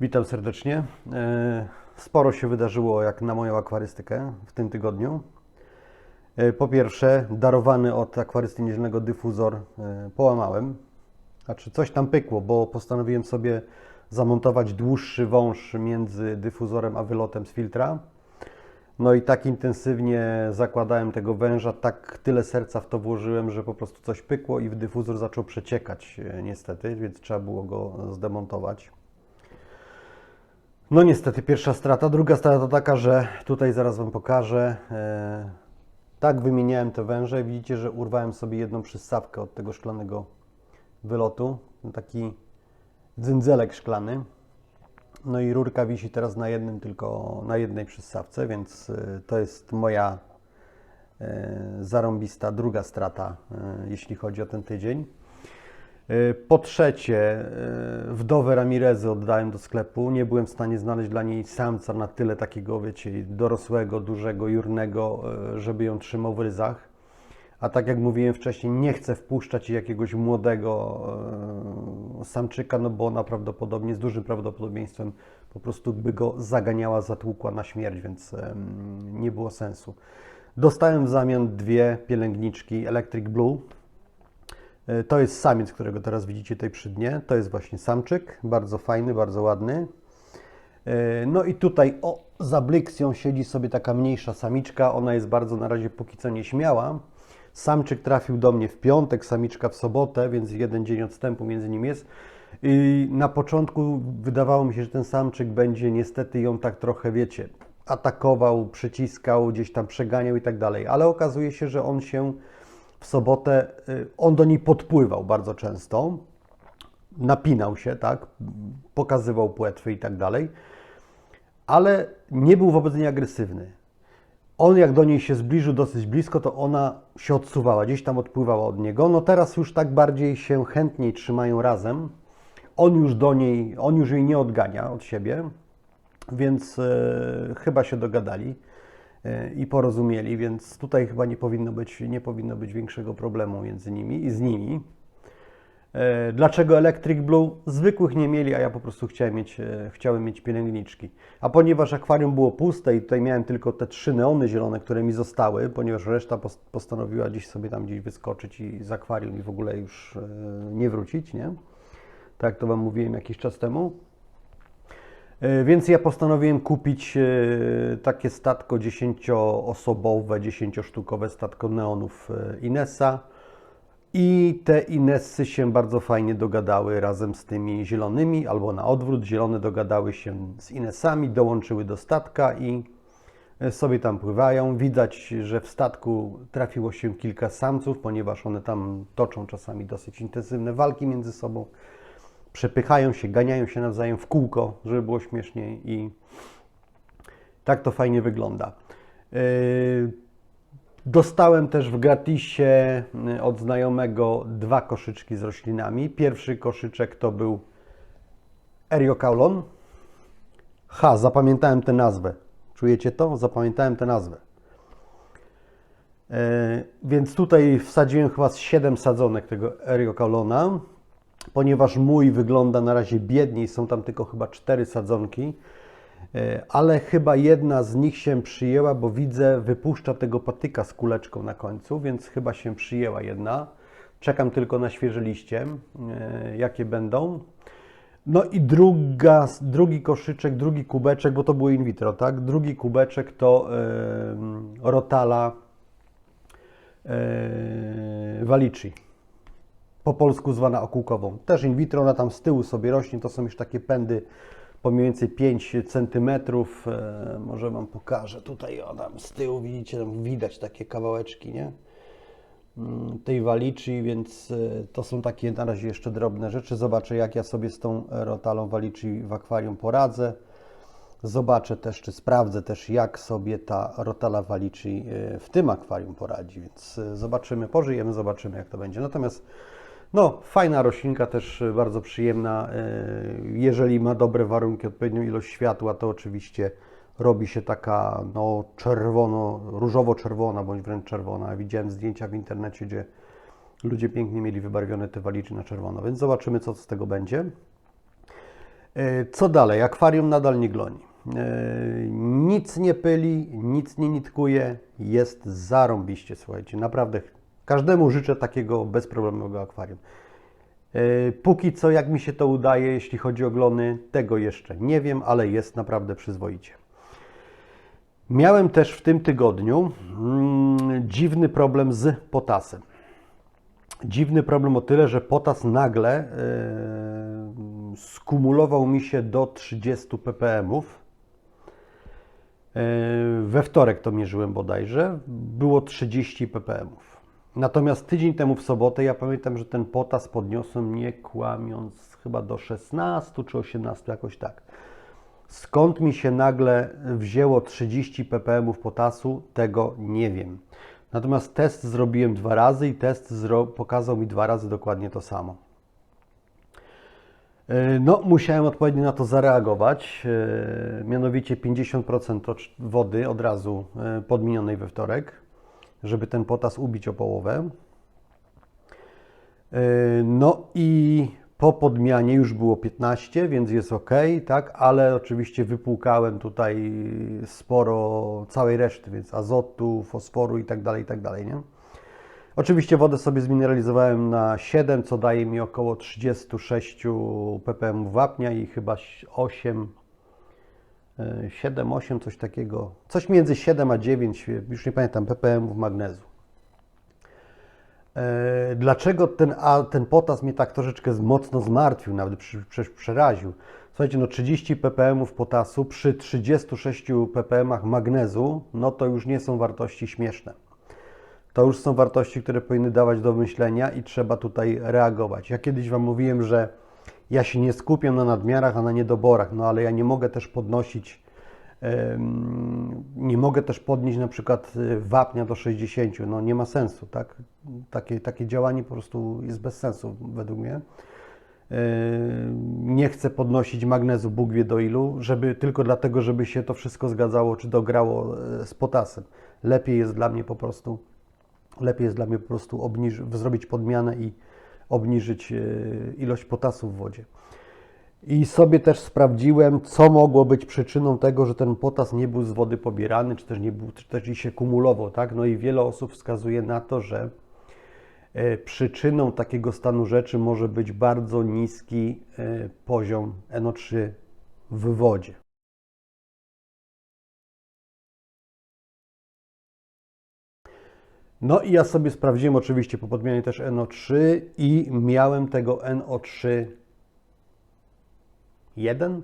Witam serdecznie. E, Sporo się wydarzyło jak na moją akwarystykę w tym tygodniu. E, Po pierwsze, darowany od akwarysty niedzielnego dyfuzor e, połamałem. Znaczy coś tam pykło, bo postanowiłem sobie zamontować dłuższy wąż między dyfuzorem a wylotem z filtra. No i tak intensywnie zakładałem tego węża, tak tyle serca w to włożyłem, że po prostu coś pykło i w dyfuzor zaczął przeciekać niestety, więc trzeba było go zdemontować. No niestety pierwsza strata. Druga strata taka, że tutaj zaraz Wam pokażę. E, tak wymieniałem te węże. Widzicie, że urwałem sobie jedną przystawkę od tego szklanego wylotu. Taki dzyndzelek szklany. No i rurka wisi teraz na jednym, tylko na jednej przystawce, więc e, to jest moja e, zarąbista druga strata, jeśli chodzi o ten tydzień. E, Po trzecie, e, wdowę Ramirezy oddałem do sklepu. Nie byłem w stanie znaleźć dla niej samca na tyle takiego, wiecie, dorosłego, dużego, jurnego, e, żeby ją trzymał w ryzach. A tak jak mówiłem wcześniej, nie chcę wpuszczać jakiegoś młodego samczyka, no bo ona prawdopodobnie, z dużym prawdopodobieństwem po prostu by go zaganiała, zatłukła na śmierć, więc nie było sensu. Dostałem w zamian dwie pielęgniczki Electric Blue. E, To jest samiec, którego teraz widzicie tutaj przy dnie. To jest właśnie samczyk, bardzo fajny, bardzo ładny. E, No i tutaj o, za Bliksją siedzi sobie taka mniejsza samiczka. Ona jest bardzo na razie póki co nieśmiała. Samczyk trafił do mnie w piątek, samiczka w sobotę, więc jeden dzień odstępu między nim jest. I na początku wydawało mi się, że ten samczyk będzie niestety ją tak trochę, wiecie, atakował, przyciskał, gdzieś tam przeganiał i tak dalej. Ale okazuje się, że on się w sobotę, y, on do niej podpływał bardzo często, napinał się, tak, pokazywał płetwy i tak dalej, ale nie był wobec niej agresywny. On jak do niej się zbliżył dosyć blisko, to ona się odsuwała, gdzieś tam odpływała od niego. No teraz już tak bardziej się chętniej trzymają razem. On już do niej, on już jej nie odgania od siebie, więc e, chyba się dogadali i porozumieli, więc tutaj chyba nie powinno być, nie powinno być większego problemu między nimi i z nimi. E, Dlaczego Electric Blue? Zwykłych nie mieli, a ja po prostu chciałem mieć, e, chciałem mieć pielęgniczki. A ponieważ akwarium było puste i tutaj miałem tylko te trzy neony zielone, które mi zostały, ponieważ reszta pos- postanowiła gdzieś sobie tam gdzieś wyskoczyć i z akwarium i w ogóle już e, nie wrócić, nie? Tak to Wam mówiłem jakiś czas temu. E, Więc ja postanowiłem kupić e, takie statko 10-osobowe, 10-sztukowe statko neonów e, Inessa. I te Inessy się bardzo fajnie dogadały razem z tymi zielonymi, albo na odwrót, zielone dogadały się z Inessami, dołączyły do statka i sobie tam pływają. Widać, że w statku trafiło się kilka samców, ponieważ one tam toczą czasami dosyć intensywne walki między sobą. Przepychają się, ganiają się nawzajem w kółko, żeby było śmieszniej i tak to fajnie wygląda. Yy, Dostałem też w gratisie y, od znajomego dwa koszyczki z roślinami. Pierwszy koszyczek to był Eriokaulon. Ha, zapamiętałem tę nazwę. Czujecie to? Zapamiętałem tę nazwę. E, więc tutaj wsadziłem chyba z 7 sadzonek tego Eriokaulona, ponieważ mój wygląda na razie biedniej, są tam tylko chyba 4 sadzonki. E, ale chyba jedna z nich się przyjęła, bo widzę, wypuszcza tego patyka z kuleczką na końcu, więc chyba się przyjęła jedna. Czekam tylko na świeże liście, e, jakie będą. No i druga, drugi koszyczek, drugi kubeczek, bo to było in vitro, tak? Drugi kubeczek to e, Rotala e, Valici po polsku zwana okółkową. Też in vitro, ona tam z tyłu sobie rośnie, to są już takie pędy po mniej więcej 5 cm. Może Wam pokażę. Tutaj o, tam z tyłu widzicie, tam widać takie kawałeczki, nie? Mm, Tej waliczy, więc e, to są takie na razie jeszcze drobne rzeczy. Zobaczę, jak ja sobie z tą rotalą waliczy w akwarium poradzę. Zobaczę też, czy sprawdzę też, jak sobie ta rotala waliczy e, w tym akwarium poradzi, więc e, zobaczymy, pożyjemy, zobaczymy, jak to będzie. Natomiast no, fajna roślinka, też e, bardzo przyjemna. E, Jeżeli ma dobre warunki, odpowiednią ilość światła, to oczywiście robi się taka no, czerwono, różowo-czerwona, bądź wręcz czerwona. Widziałem zdjęcia w internecie, gdzie ludzie pięknie mieli wybarwione te waliczy na czerwono, więc zobaczymy, co z tego będzie. E, Co dalej? Akwarium nadal nie gloni. Nic nie pyli, nic nie nitkuje, jest zarąbiście, słuchajcie. Naprawdę każdemu życzę takiego bezproblemowego akwarium. E, Póki co, jak mi się to udaje, jeśli chodzi o glony, tego jeszcze nie wiem, ale jest naprawdę przyzwoicie. Miałem też w tym tygodniu mm, dziwny problem z potasem. Dziwny problem o tyle, że potas nagle e, skumulował mi się do 30 ppmów. E, We wtorek to mierzyłem bodajże, było 30 ppmów. Natomiast tydzień temu w sobotę ja pamiętam, że ten potas podniosłem nie kłamiąc chyba do 16 czy 18, jakoś tak. Skąd mi się nagle wzięło 30 ppm potasu, tego nie wiem. Natomiast test zrobiłem dwa razy i test pokazał mi dwa razy dokładnie to samo. E, No, musiałem odpowiednio na to zareagować. e, Mianowicie 50% ocz- wody od razu e, podmienionej we wtorek, żeby ten potas ubić o połowę. E, No i po podmianie już było 15, więc jest ok, tak, ale oczywiście wypłukałem tutaj sporo całej reszty, więc azotu, fosforu i tak dalej, i tak dalej, nie? Oczywiście wodę sobie zmineralizowałem na 7, co daje mi około 36 ppm wapnia i chyba 8, 7, 8, coś takiego, coś między 7 a 9, już nie pamiętam, ppm magnezu. E, Dlaczego ten, a, ten potas mnie tak troszeczkę mocno zmartwił, nawet przeraził? Słuchajcie, no 30 ppm potasu przy 36 ppm magnezu, no to już nie są wartości śmieszne. To już są wartości, które powinny dawać do myślenia i trzeba tutaj reagować. Ja kiedyś Wam mówiłem, że ja się nie skupiam na nadmiarach, a na niedoborach, no ale ja nie mogę też podnosić, nie mogę też podnieść na przykład y, wapnia do 60, no nie ma sensu, tak? Takie, takie działanie po prostu jest bez sensu według mnie. Nie chcę podnosić magnezu Bóg wie do ilu, żeby, tylko dlatego, żeby się to wszystko zgadzało czy dograło e, z potasem. Lepiej jest dla mnie po prostu, lepiej jest dla mnie po prostu obniż, zrobić podmianę i obniżyć e, ilość potasu w wodzie. I sobie też sprawdziłem, co mogło być przyczyną tego, że ten potas nie był z wody pobierany, czy też, nie był, czy też się kumulował, tak? No i wiele osób wskazuje na to, że E, Przyczyną takiego stanu rzeczy może być bardzo niski e, poziom NO3 w wodzie. No i ja sobie sprawdziłem oczywiście po podmianie też NO3 i miałem tego NO3 1,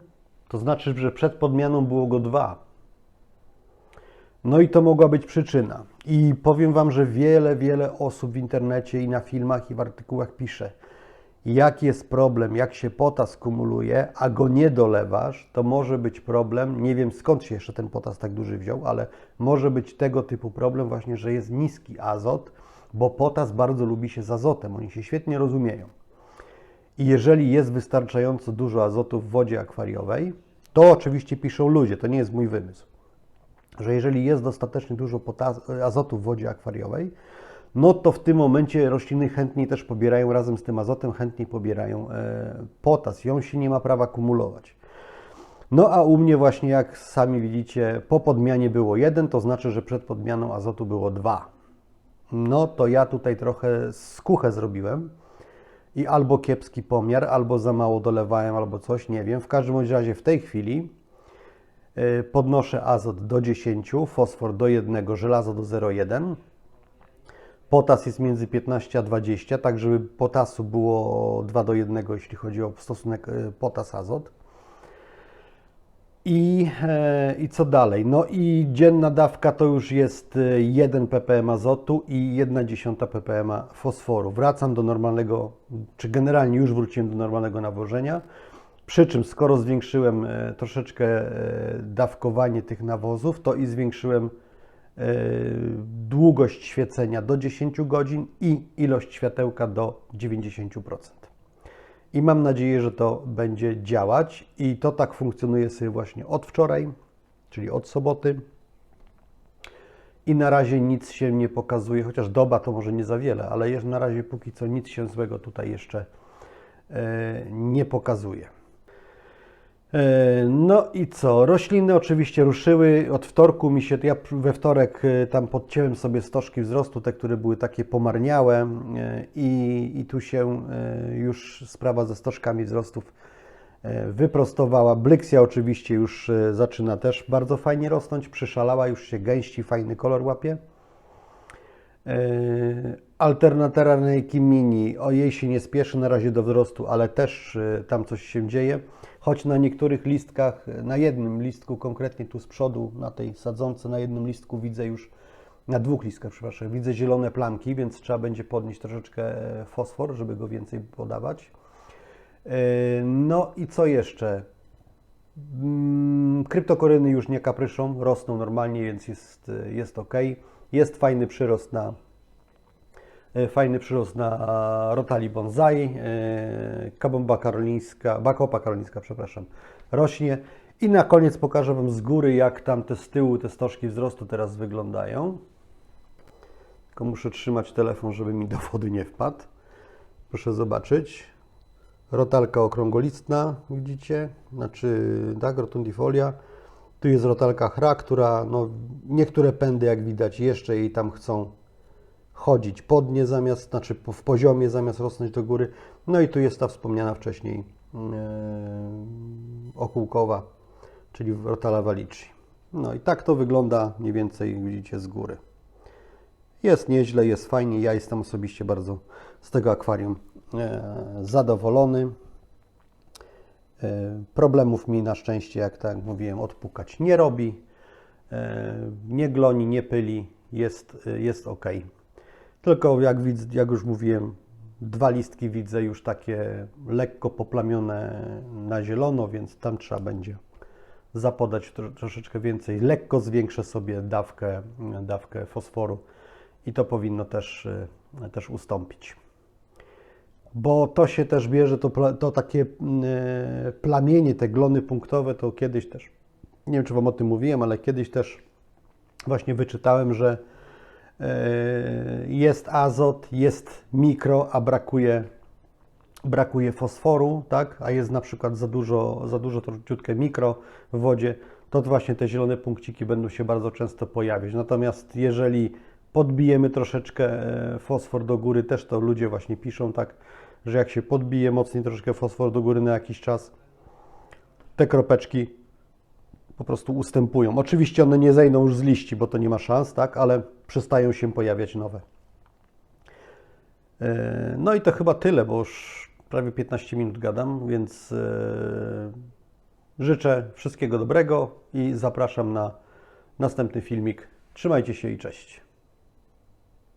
to znaczy, że przed podmianą było go 2. No i to mogła być przyczyna. I powiem Wam, że wiele, wiele osób w internecie i na filmach i w artykułach pisze, jaki jest problem, jak się potas kumuluje, a go nie dolewasz, to może być problem, nie wiem skąd się jeszcze ten potas tak duży wziął, ale może być tego typu problem właśnie, że jest niski azot, bo potas bardzo lubi się z azotem, oni się świetnie rozumieją. I jeżeli jest wystarczająco dużo azotu w wodzie akwariowej, to oczywiście piszą ludzie, to nie jest mój wymysł że jeżeli jest dostatecznie dużo azotu w wodzie akwariowej, no to w tym momencie rośliny chętniej też pobierają razem z tym azotem, chętniej pobierają e, potas i on się nie ma prawa kumulować. No a u mnie właśnie, jak sami widzicie, po podmianie było 1, to znaczy, że przed podmianą azotu było 2. No to ja tutaj trochę skuchę zrobiłem i albo kiepski pomiar, albo za mało dolewałem, albo coś, nie wiem. W każdym razie w tej chwili y, podnoszę azot do 10, fosfor do 1, żelazo do 0,1. Potas jest między 15 a 20, tak żeby potasu było 2 do 1, jeśli chodzi o stosunek y, potas-azot. I, e, I co dalej? No i dzienna dawka to już jest e, 1 ppm azotu i 1,1 ppm fosforu. Wracam do normalnego, czy generalnie już wróciłem do normalnego nawożenia. Przy czym, skoro zwiększyłem e, troszeczkę e, dawkowanie tych nawozów, to i zwiększyłem e, długość świecenia do 10 godzin i ilość światełka do 90%. I mam nadzieję, że to będzie działać. I to tak funkcjonuje sobie właśnie od wczoraj, czyli od soboty. I na razie nic się nie pokazuje, chociaż doba to może nie za wiele, ale na razie póki co nic się złego tutaj jeszcze e, nie pokazuje. E, No i co? Rośliny oczywiście ruszyły. Od wtorku mi się, ja we wtorek e, tam podcięłem sobie stożki wzrostu, te, które były takie pomarniałe e, i, i tu się już sprawa ze stożkami wzrostów wyprostowała. Blyksja oczywiście już zaczyna też bardzo fajnie rosnąć, przyszalała, już się gęści, fajny kolor łapie. Alternatera Reiki Mini, o jej się nie spieszy na razie do wzrostu, ale też tam coś się dzieje. Choć na niektórych listkach, e, na jednym listku konkretnie tu z przodu, na tej sadzonce, na jednym listku widzę już, na dwóch listkach, przepraszam, widzę zielone plamki, więc trzeba będzie podnieść troszeczkę e, fosfor, żeby go więcej podawać. E, No i co jeszcze? Mm, Kryptokoryny już nie kapryszą, rosną normalnie, więc jest, jest ok. Jest fajny przyrost na e, fajny przyrost na rotali bonsai. e, Kabomba karolińska, bakopa karolińska, przepraszam, rośnie. I na koniec pokażę Wam z góry, jak tam te z tyłu, te stożki wzrostu teraz wyglądają. Tylko muszę trzymać telefon, żeby mi do wody nie wpadł. Proszę zobaczyć. Rotalka okrągolistna, widzicie? Znaczy, tak, rotundifolia. Tu jest rotalka chra, która, no, niektóre pędy, jak widać, jeszcze jej tam chcą chodzić pod nie zamiast, znaczy w poziomie zamiast rosnąć do góry. No i tu jest ta wspomniana wcześniej e, okułkowa, czyli rotala valici. No i tak to wygląda mniej więcej, widzicie, z góry. Jest nieźle, jest fajnie. Ja jestem osobiście bardzo z tego akwarium e, zadowolony. E, problemów mi na szczęście, jak tak mówiłem, odpukać nie robi. Nie gloni, nie pyli. Jest, jest ok. Tylko jak, widz, jak już mówiłem, dwa listki widzę już takie lekko poplamione na zielono, więc tam trzeba będzie zapodać tro, troszeczkę więcej. Lekko zwiększę sobie dawkę, dawkę fosforu i to powinno też, y, też ustąpić. Bo to się też bierze, to, to takie y, plamienie, te glony punktowe, to kiedyś też, nie wiem czy Wam o tym mówiłem, ale kiedyś też właśnie wyczytałem, że jest azot, jest mikro, a brakuje, brakuje fosforu, tak? a jest na przykład za dużo, za dużo troszeczkę mikro w wodzie, to właśnie te zielone punkciki będą się bardzo często pojawiać. Natomiast jeżeli podbijemy troszeczkę e, fosfor do góry, też to ludzie właśnie piszą tak, że jak się podbije mocniej troszeczkę fosfor do góry na jakiś czas, te kropeczki po prostu ustępują. Oczywiście one nie zejdą już z liści, bo to nie ma szans, tak, ale przestają się pojawiać nowe. E, No i to chyba tyle, bo już prawie 15 minut gadam, więc e, życzę wszystkiego dobrego i zapraszam na następny filmik. Trzymajcie się i cześć.